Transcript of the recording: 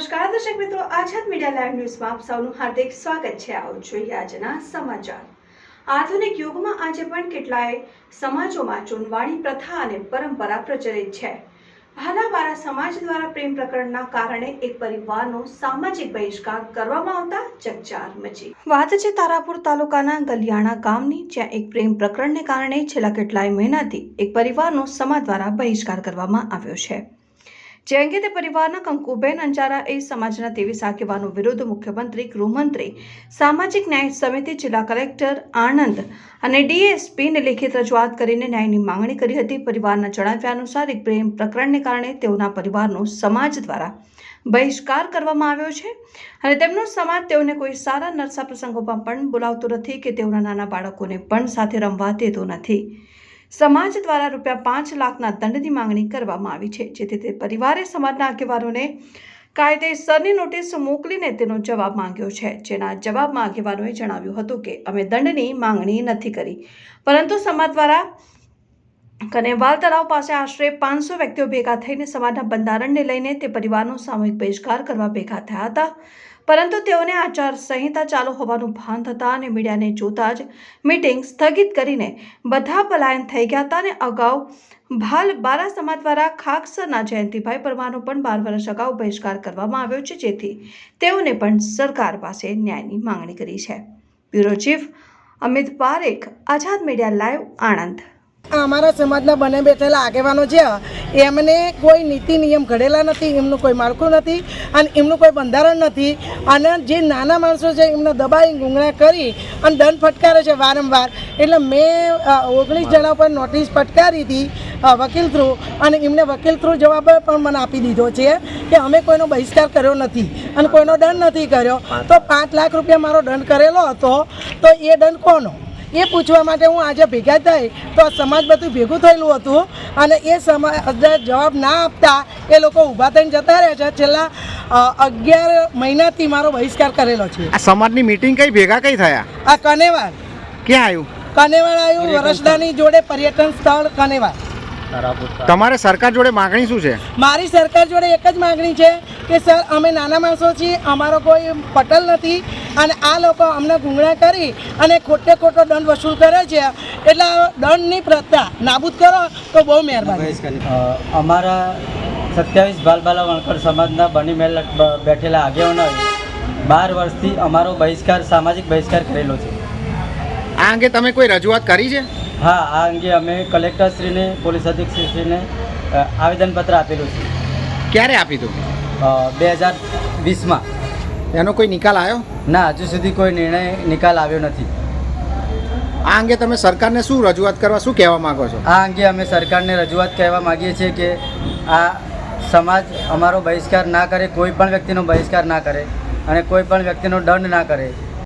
નમસ્કાર, દર્શક મિત્રો, આઝાદ મીડિયા લાઈવ ન્યૂઝમાં આપ સૌનું હાર્દિક સ્વાગત છે. આવો જોઈએ આજના સમાચાર. આધુનિક યુગમાં આજે પણ કેટલાય સમાજોમાં ચૂનવાણી પ્રથા અને પરંપરા પ્રચલિત છે. ભાલાવારા સમાજ દ્વારા પ્રેમ પ્રકરણના કારણે એક પરિવારનો સામાજિક બહિષ્કાર કરવામાં આવતા ચકચાર મચી. વાત છે તારાપુર તાલુકાના ગલિયાણા ગામની, જ્યાં એક પ્રેમ પ્રકરણને કારણે છેલ્લા કેટલાય મહિનાથી એક પરિવારનો સમાજ દ્વારા બહિષ્કાર કરવામાં આવ્યો છે. જે અંગે તે પરિવારના કંકુબેન અંજારા એ સમાજના ત્રેવીસ આગેવાનો વિરુદ્ધ મુખ્યમંત્રી, ગૃહમંત્રી, સામાજિક ન્યાય સમિતિ, જિલ્લા કલેક્ટર આણંદ અને ડીએસપીને લેખિત રજૂઆત કરીને ન્યાયની માંગણી કરી હતી. પરિવારના જણાવ્યા અનુસાર એક પ્રેમ પ્રકરણને કારણે તેઓના પરિવારનો સમાજ દ્વારા બહિષ્કાર કરવામાં આવ્યો છે અને તેમનો સમાજ તેઓને કોઈ સારા નરસા પ્રસંગોમાં પણ બોલાવતો નથી કે તેઓના નાના બાળકોને પણ સાથે રમવા દેતો નથી. સમાજ દ્વારા રૂપિયા પાંચ લાખના દંડની માંગણી કરવામાં આવી છે. જેથી તે પરિવારે સમાજના આગેવાનોને કાયદેસરની નોટિસ મોકલીને તેનો જવાબ માંગ્યો છે. જેના જવાબમાં આગેવાનોએ જણાવ્યું હતું કે, અમે દંડની માંગણી નથી કરી. પરંતુ સમાજ દ્વારા કનેવાલ તળાવ પાસે આશરે પાંચસો વ્યક્તિઓ ભેગા થઈને સમાજના બંધારણને લઈને તે પરિવારનો સામૂહિક બહિષ્કાર કરવા ભેગા થયા હતા. પરંતુ તેઓને આચાર સંહિતા ચાલુ હોવાનું ભાન થતાં અને મીડિયાને જોતા જ મીટિંગ સ્થગિત કરીને બધા પલાયન થઈ ગયા હતા અને અગાઉ ભાલ બારા સમાજ દ્વારા ખાકસરના જયંતિભાઈ પરમારનો પણ બાર વર્ષ અગાઉ બહિષ્કાર કરવામાં આવ્યો છે, જેથી તેઓને પણ સરકાર પાસે ન્યાયની માંગણી કરી છે. Bureau chief Amit Parekh, Azad media live, Anand. અમારા સમાજના બને બેઠેલા આગેવાનો છે એમને કોઈ નીતિ નિયમ ઘડેલા નથી એમનું કોઈ માળખું નથી અને એમનું કોઈ બંધારણ નથી. અને જે નાના માણસો છે એમને દબાઈ ગુંગળા કરી અને દંડ ફટકારે છે વારંવાર. એટલે મેં ઓગણીસ જણા પર નોટિસ ફટકારી હતી વકીલ થ્રુ અને એમને વકીલ થ્રુ જવાબ પણ મને આપી દીધો છે કે અમે કોઈનો બહિષ્કાર કર્યો નથી અને કોઈનો દંડ નથી કર્યો. તો પાંચ લાખ રૂપિયા મારો દંડ કરેલો હતો તો એ દંડ કોનો? એ પૂછવા માટે હું આજે ભેગા થઈ તો આ સમાજ બધું ભેગું થયેલું હતું અને એ સમાજ જવાબ ના આપતા એ લોકો ઊભા થઈને જતા રહે છે. છેલ્લા અગિયાર મહિનાથી મારો બહિષ્કાર કરેલો છે. આ સમાજની મીટિંગ કઈ ભેગા કઈ થયા? આ કનેવાર ક્યાં આવ્યું કનેવાડ આવ્યું વરસદાની જોડે પર્યટન સ્થળ કનેવાર તમારે સરકાર જોડે માગણી શું છે? મારી સરકાર જોડે એક જ માગણી છે કે સર અમે નાના માણસો છીએ અમારો કોઈ પટલ નથી અને આ લોકો અમને ગુંગળા કરી અને ખોટે ખોટો દંડ વસૂલ કરે છે. એટલે દંડની પ્રથા નાબૂદ કરો તો બહુ મહેરબાની. અમારા સત્યાવીસ બાલબાલા વણકર સમાજના બની મેલ બ- બેઠેલા આગેવાનોએ બાર વર્ષથી અમારો બહિષ્કાર સામાજિક બહિષ્કાર કરેલો છે. આ અંગે તમે કોઈ રજૂઆત કરી છે? હા આ અંગે અમે કલેક્ટરશ્રીને પોલીસ અધિક્ષકશ્રીને આવેદનપત્ર આપેલું છે. ક્યારે આપી તું બે હજાર વીસમાં. એનો કોઈ નિકાલ આવ્યો? ના હજુ સુધી કોઈ નિર્ણય નિકાલ આવ્યો નથી. આ અંગે તમે સરકારને શું રજૂઆત કરવા શું કહેવા માંગો છો? આ અંગે અમે સરકારને રજૂઆત કહેવા માગીએ છીએ કે આ સમાજ અમારો બહિષ્કાર ના કરે કોઈ પણ વ્યક્તિનો બહિષ્કાર ના કરે અને કોઈ પણ વ્યક્તિનો દંડ ના કરે.